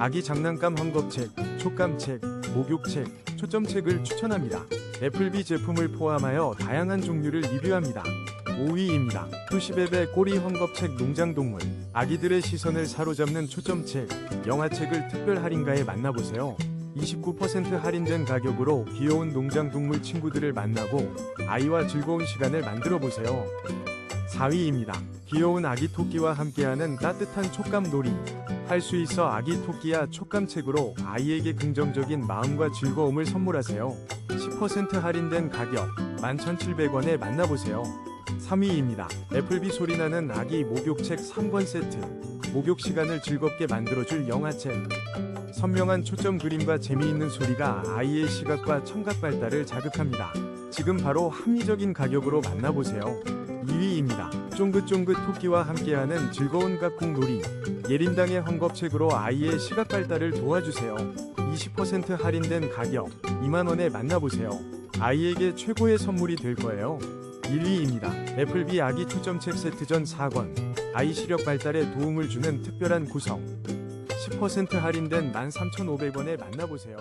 아기 장난감 헝겊책, 촉감책, 목욕책, 초점책을 추천합니다. 애플비 제품을 포함하여 다양한 종류를 리뷰합니다. 5위입니다. 투시베베 꼬리 헝겊책 농장동물 아기들의 시선을 사로잡는 초점책, 영화책을 특별 할인가에 만나보세요. 29% 할인된 가격으로 귀여운 농장동물 친구들을 만나고 아이와 즐거운 시간을 만들어 보세요. 4위입니다. 귀여운 아기 토끼와 함께하는 따뜻한 촉감 놀이. 할 수 있어 아기 토끼야 촉감책으로 아이에게 긍정적인 마음과 즐거움을 선물하세요. 10% 할인된 가격 11,700원에 만나보세요. 3위입니다. 애플비 소리나는 아기 목욕책 3권 세트. 목욕 시간을 즐겁게 만들어줄 영화책. 선명한 초점 그림과 재미있는 소리가 아이의 시각과 청각 발달을 자극합니다. 지금 바로 합리적인 가격으로 만나보세요. 2위입니다. 쫑긋쫑긋 토끼와 함께하는 즐거운 각국 놀이. 예림당의 헝겊책으로 아이의 시각 발달을 도와주세요. 20% 할인된 가격 2만원에 만나보세요. 아이에게 최고의 선물이 될 거예요. 1위입니다. 애플비 아기 초점책 세트 전 4권. 아이 시력 발달에 도움을 주는 특별한 구성. 10% 할인된 13,500원에 만나보세요.